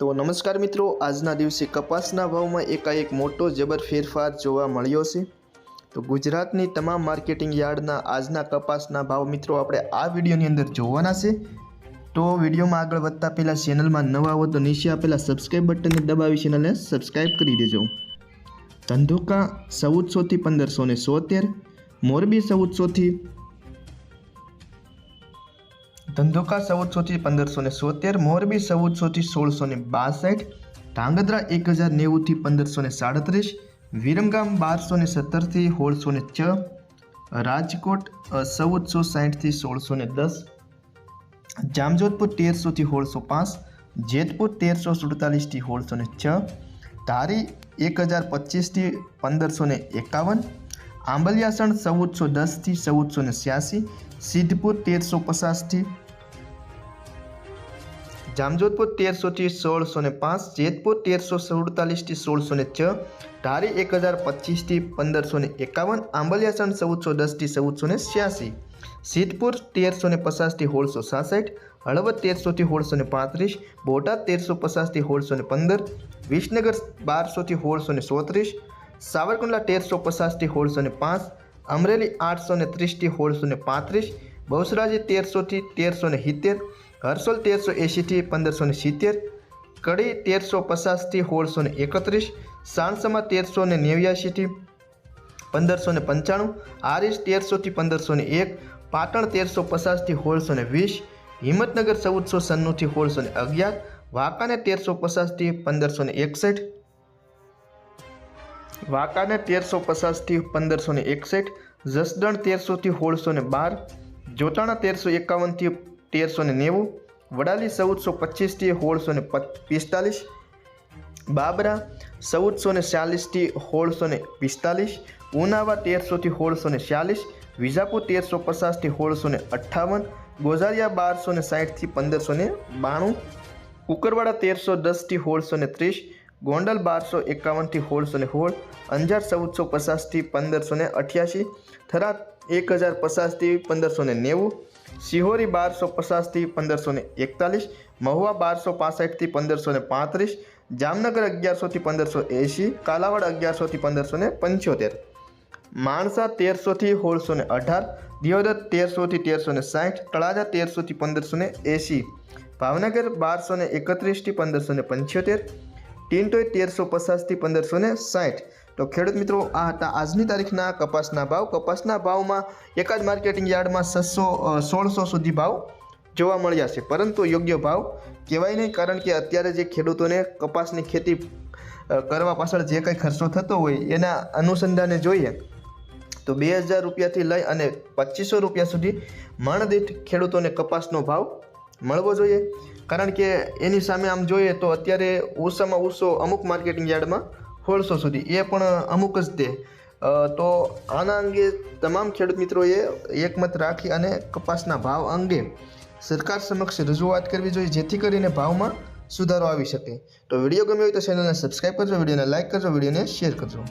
તો નમસ્કાર મિત્રો, આજના દિવસે કપાસના ભાવમાં એકાએક મોટો જબર ફેરફાર જોવા મળ્યો છે. તો ગુજરાતની તમામ માર્કેટિંગ યાર્ડના આજના કપાસના ભાવ મિત્રો આપણે આ વિડીયોની અંદર જોવાના છે. તો વિડીયોમાં આગળ વધતા પહેલાં ચેનલમાં નવા હો તો નીચે આપેલા સબસ્ક્રાઈબ બટનને દબાવી ચેનલને સબસ્ક્રાઈબ કરી દેજો. ધંધુકા ચૌદસોથી પંદરસો ને સોતેર, મોરબી ચૌદસોથી ધંધોકા ચૌદસોથી પંદરસો ને સોતેર, મોરબી ચૌદસોથી સોળસો ને બાસઠ, ધાંગધ્રા એક હજાર નેવુંથી પંદરસો ને સાડત્રીસ, વિરમગામ બારસો ને સત્તરથી સોળસો ને છ, રાજકોટ ચૌદસો સાઠથી સોળસો ને દસ, જામજોધપુર તેરસોથી સોળસો પાંચ, જેતપુર તેરસો સુડતાલીસથી સોળસો ને છ, ધારી એક હજાર પચીસથી પંદરસો ને એકાવન, આંબલિયાસણ ચૌદસો દસથી ચૌદસો ને છ્યાસી, સિદ્ધપુર તેરસો પચાસથી જામજોધપુર તેરસોથી સોળસો ને પાંચ, જેતપુર તેરસો સુડતાલીસથી સોળસો ને છ, ધારી એક હજાર પચીસથી પંદરસો ને એકાવન આંબલિયાસણ ચૌદસો દસથી ચૌદસો ને છ્યાસી, સિદ્ધપુર તેરસો ને પચાસથી સોળસો સાસઠ, હળવદ તેરસોથી સોળસો ને પાંત્રીસ, બોટાદ તેરસો પચાસથી સોળસો ને પંદર, વિસનગર બારસોથી સોળસો ને સોત્રીસ સાવરકુંડલા તેરસો પચાસથી સોળસો ને પાંચ, અમરેલી આઠસો ને ત્રીસથી સોળસો ને પાંત્રીસ, બહુસરાજી તેરસોથી તેરસો ને સિત્તેર હરસોલ તેરસો એંશીથી પંદરસો ને સિત્તેર, કડી તેરસો પચાસથી સોળસો ને એકત્રીસ, સાણસમાં તેરસો ને નેવ્યાસીથી પંદરસો ને પંચાણું આરીસ તેરસોથી પંદરસો ને એક, પાટણ તેરસો પચાસથી સોળસો ને વીસ, હિંમતનગર ચૌદસો સન્નુંથી સોળસો ને અગિયાર વાંકાને તેરસો પચાસથી પંદરસો ને એકસઠ વાંકાને તેરસો પચાસથી પંદરસો ને એકસઠ, જસદણ તેરસોથી સોળસો ને બાર, જોટાણા તેરસો એકાવનથી તેરસો ને નેવું, વડાલી ચૌદસો પચીસથી સોળસો ને પિસ્તાલીસ, બાબરા ચૌદસો ને ચાલીસથી સોળસો ને પિસ્તાલીસ, ઉનાવા તેરસોથી સોળસો ને ચાલીસ, વિજાપુર તેરસો પચાસથી સોળસો ને અઠ્ઠાવન, ગોઝારિયા બારસો ને સાઠથી પંદરસો ને બાણું, કુકરવાડા તેરસો દસથી સોળસો ને ત્રીસ, ગોંડલ બારસો એકાવનથી સોળસો ને સોળ, અંજાર ચૌદસો પચાસથી પંદરસો ને અઠ્યાસી, થરાદ એક હજાર પચાસથી પંદરસો ને નેવું સિહોરી બારસો પચાસથી પંદરસો ને એકતાલીસ, મહુવા બારસો પાસઠથી પંદરસો ને પાંત્રીસ, જામનગર અગિયારસોથી પંદરસો એંશી, કાલાવાડ અગિયારસોથી પંદરસો ને પંચોતેર, માણસા તેરસોથી સોળસો ને અઢાર, દિયોદર તેરસોથી તેરસો ને સાઠ, તળાજા તેરસોથી પંદરસો ને એંશી, ભાવનગર બારસો ને એકત્રીસથી પંદરસો ને પંચોતેર ટીન્ટોય તેરસો પચાસથી પંદરસો ને સાઠ તો ખેડૂત મિત્રો, આ હતા આજની તારીખના કપાસના ભાવ. કપાસના ભાવમાં એક જ માર્કેટિંગ યાર્ડમાં છસો સોળસો સુધી ભાવ જોવા મળ્યા છે. પરંતુ યોગ્ય ભાવ કહેવાય નહીં, કારણ કે અત્યારે જે ખેડૂતોને કપાસની ખેતી કરવા પાછળ જે કંઈ ખર્ચો થતો હોય એના અનુસંધાને જોઈએ, તો બે હજાર રૂપિયાથી લઈ અને પચીસો રૂપિયા સુધી મણદીઠ ખેડૂતોને કપાસનો ભાવ મળવો જોઈએ. કારણ કે એની સામે આમ જોઈએ તો અત્યારે ઓછામાં ઓછો અમુક માર્કેટિંગ યાર્ડમાં સોળસો સુધી, એ પણ અમુક જ તે. તો આના અંગે તમામ ખેડૂત મિત્રોએ એકમત રાખી અને કપાસના ભાવ અંગે સરકાર સમક્ષ રજૂઆત કરવી જોઈએ, જેથી કરીને ભાવમાં સુધારો આવી શકે. તો વીડિયો ગમ્યો હોય તો ચેનલને સબસ્ક્રાઈબ કરજો, વિડીયોને લાઇક કરજો, વિડીયોને શેર કરજો.